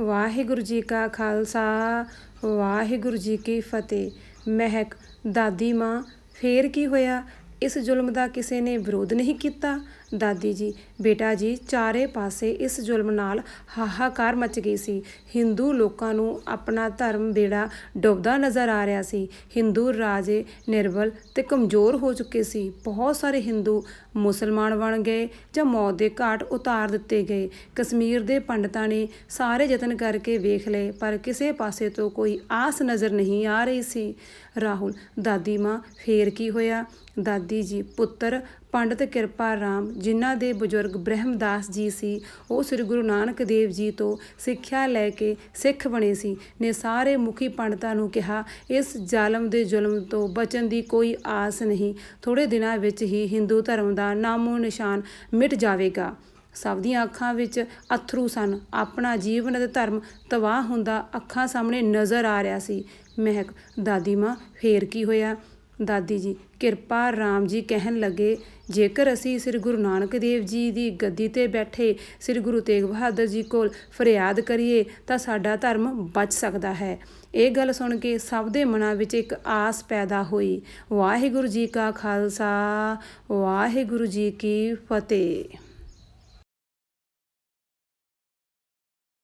ਵਾਹਿਗੁਰੂ ਜੀ ਕਾ ਖਾਲਸਾ ਵਾਹਿਗੁਰੂ ਜੀ ਕੀ ਫਤਿਹ। ਮਹਿਕ ਦਾਦੀ ਮਾਂ ਫੇਰ ਕੀ ਹੋਇਆ? ਇਸ ਜ਼ੁਲਮ ਦਾ ਕਿਸੇ ਨੇ ਵਿਰੋਧ ਨਹੀਂ ਕੀਤਾ। ਦਾਦੀ ਜੀ, ਬੇਟਾ ਜੀ, ਚਾਰੇ ਪਾਸੇ ਇਸ ਜ਼ੁਲਮ ਨਾਲ ਹਾਹਾਕਾਰ ਮਚ ਗਈ ਸੀ। ਹਿੰਦੂ ਲੋਕਾਂ ਨੂੰ ਆਪਣਾ ਧਰਮ ਬੇੜਾ ਡੁੱਬਦਾ ਨਜ਼ਰ ਆ ਰਿਹਾ ਸੀ। ਹਿੰਦੂ ਰਾਜੇ ਨਿਰਬਲ ਤੇ ਕਮਜ਼ੋਰ ਹੋ ਚੁੱਕੇ ਸੀ। ਬਹੁਤ ਸਾਰੇ ਹਿੰਦੂ ਮੁਸਲਮਾਨ ਬਣ ਗਏ ਜਾਂ ਮੌਤ ਦੇ ਘਾਟ ਉਤਾਰ ਦਿੱਤੇ ਗਏ। ਕਸ਼ਮੀਰ ਦੇ ਪੰਡਤਾਂ ਨੇ ਸਾਰੇ ਯਤਨ ਕਰਕੇ ਵੇਖ ਲਏ, ਪਰ ਕਿਸੇ ਪਾਸੇ ਤੋਂ ਕੋਈ ਆਸ ਨਜ਼ਰ ਨਹੀਂ ਆ ਰਹੀ ਸੀ। ਰਾਹੁਲ, ਦਾਦੀ ਮਾਂ, ਫੇਰ ਕੀ ਹੋਇਆ? ਦਾਦੀ ਜੀ ਪੁੱਤਰ ਪੰਡਤ ਕਿਰਪਾ ਰਾਮ, ਜਿਨ੍ਹਾਂ ਦੇ ਬਜ਼ੁਰਗ ਬ੍ਰਹਮਦਾਸ ਜੀ ਸੀ, ਉਹ ਸ੍ਰੀ ਗੁਰੂ ਨਾਨਕ ਦੇਵ ਜੀ ਤੋਂ ਸਿੱਖਿਆ ਲੈ ਕੇ ਸਿੱਖ ਬਣੇ ਸੀ, ਨੇ ਸਾਰੇ ਮੁਖੀ ਪੰਡਤਾਂ ਨੂੰ ਕਿਹਾ, ਇਸ ਜ਼ਾਲਮ ਦੇ ਜ਼ੁਲਮ ਤੋਂ ਬਚਣ ਦੀ ਕੋਈ ਆਸ ਨਹੀਂ ਥੋੜੇ ਦਿਨਾਂ ਵਿੱਚ ਹੀ ਹਿੰਦੂ ਧਰਮ ਦਾ ਨਾਮੋ ਨਿਸ਼ਾਨ ਮਿਟ ਜਾਵੇਗਾ। ਸਭ ਦੀਆਂ ਅੱਖਾਂ ਵਿੱਚ ਅਥਰੂ ਸਨ, ਆਪਣਾ ਜੀਵਨ ਅਤੇ ਧਰਮ ਤਬਾਹ ਹੁੰਦਾ ਅੱਖਾਂ ਸਾਹਮਣੇ ਨਜ਼ਰ ਆ ਰਿਹਾ ਸੀ। ਮਹਿਕ, ਦਾਦੀ ਮਾਂ, ਫੇਰ ਕੀ ਹੋਇਆ? ਦਾਦੀ ਜੀ, ਕਿਰਪਾ ਰਾਮ ਜੀ ਕਹਿਣ ਲੱਗੇ, ਜੇਕਰ ਅਸੀਂ ਸ੍ਰੀ ਗੁਰੂ ਨਾਨਕ ਦੇਵ ਜੀ ਦੀ ਗੱਦੀ ਤੇ ਬੈਠੇ ਸ੍ਰੀ ਗੁਰੂ ਤੇਗ ਬਹਾਦਰ ਜੀ ਕੋਲ ਫਰਿਆਦ ਕਰੀਏ, ਤਾਂ ਸਾਡਾ ਧਰਮ ਬਚ ਸਕਦਾ ਹੈ। ਇਹ ਗੱਲ ਸੁਣ ਕੇ ਸਭ ਦੇ ਮਨਾਂ ਵਿੱਚ ਇੱਕ ਆਸ ਪੈਦਾ ਹੋਈ। ਵਾਹਿਗੁਰੂ ਜੀ ਕਾ ਖਾਲਸਾ, ਵਾਹਿਗੁਰੂ ਜੀ ਕੀ ਫਤਿਹ।